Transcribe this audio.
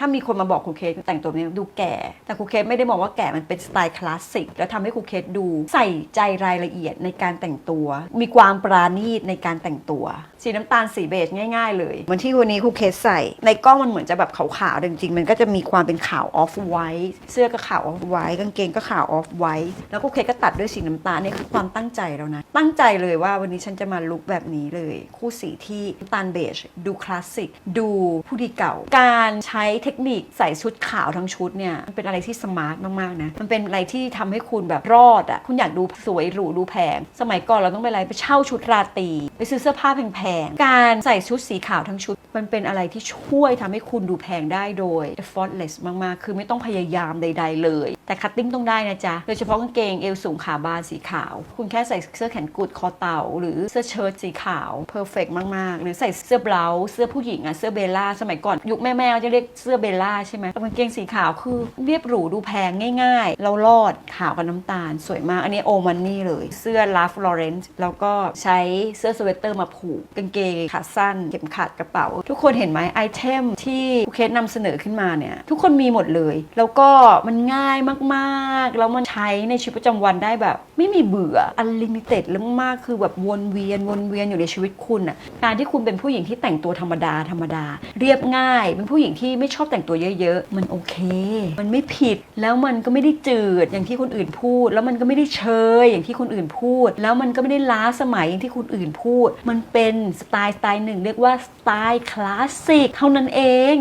ถ้ามีคนมาบอกครูเคสแต่งตัวแบบนี้ดูแก่ แต่ครูเคสไม่ได้มองว่าแก่มันเป็นสไตล์คลาสสิกแล้วทำให้ครูเคสดูใส่ใจรายละเอียดในการแต่งตัว มีความปราณีตในการแต่งตัว สีน้ำตาลสีเบจง่ายๆ เลยเหมือนที่วันนี้ครูเคสใส่ ในกล้องมันเหมือนจะแบบขาวๆแต่จริงๆมันก็จะมีความเป็นขาวออฟไวท์เสื้อก็ขาวออฟไวท์กางเกงก็ขาวออฟไวท์แล้วครูเคสก็ตัดด้วยสีน้ำตาลนี่คือความตั้งใจแล้วนะตั้งใจเลยว่าวันนี้ฉันจะมาลุคแบบนี้เลย คู่สีที่ตาลเบจ ดูคลาสสิก ดูผู้ดีเก่า การใช้เทคนิคใส่ชุดขาวทั้งชุดเนี่ยมันเป็นอะไรที่สมาร์ทมากๆนะ มันเป็นอะไรที่ทำให้คุณแบบรอดอะ่ะคุณอยากดูสวยหรูดูแพง สมัยก่อนเราต้องไปอะไรไปเช่าชุดราตรีไปซื้อเสื้อผ้าแพงๆการใส่ชุดสีขาวทั้งชุด มันเป็นอะไรที่ช่วยทำให้คุณดูแพงได้โดย effortless มากๆ คือไม่ต้องพยายามใด ๆ เลย แต่คัตติ้งต้องได้นะจ๊ะโดยเฉพาะกางเกงเอวสูงขาบานสีขาว คุณแค่ใส่เสื้อแขนกุดคอเต่า หรือเสื้อเชิ้ตสีขาว perfect มากๆ หรือใส่เสื้อเบลาเสื้อผู้หญิงอะเสื้อเบลล่าสมัยก่อน ยุคแม่ๆเขาจะเรียกเสื้อเบลล่าใช่ไหมกางเกงสีขาวคือเรียบหรูดูแพงง่าย ๆ เรารอดขาวกับน้ำตาล สวยมากอันนี้โอมันนี่เลย เสื้อลาฟลอเรนซ์แล้วก็ใช้เสื้อสเวตเตอร์มาผูกกางเกงขาสั้นเข็มขัดกระเป๋า ทุกคนเห็นไหมไอเทมที่เคสนำเสนอขึ้นมาเนี่ยทุกคนมีหมดเลย แล้วก็มันง่ายมากๆ แล้วมันใช้ในชีวิตประจำวันได้แบบ ไม่มีเบื่ออันลิมิเต็ดแล้วมากคือแบบวนเวียนวนเวียนอยู่ในชีวิตคุณอะการที่คุณเป็นผู้หญิงที่แต่งตัวธรรมดาธรรมดา เรียบง่าย เป็นผู้หญิงที่ไม่ชอบแต่งตัวเยอะ ๆ มันโอเค มันไม่ผิดแล้วมันก็ไม่ได้จืดอย่างที่คนอื่นพูด แล้วมันก็ไม่ได้เชยอย่างที่คนอื่นพูด แล้วมันก็ไม่ได้ล้าสมัยอย่างที่คนอื่นพูด มันเป็นสไตล์สไตล์หนึ่งเรียกว่าสไตล์คลาสสิกเท่านั้นเอง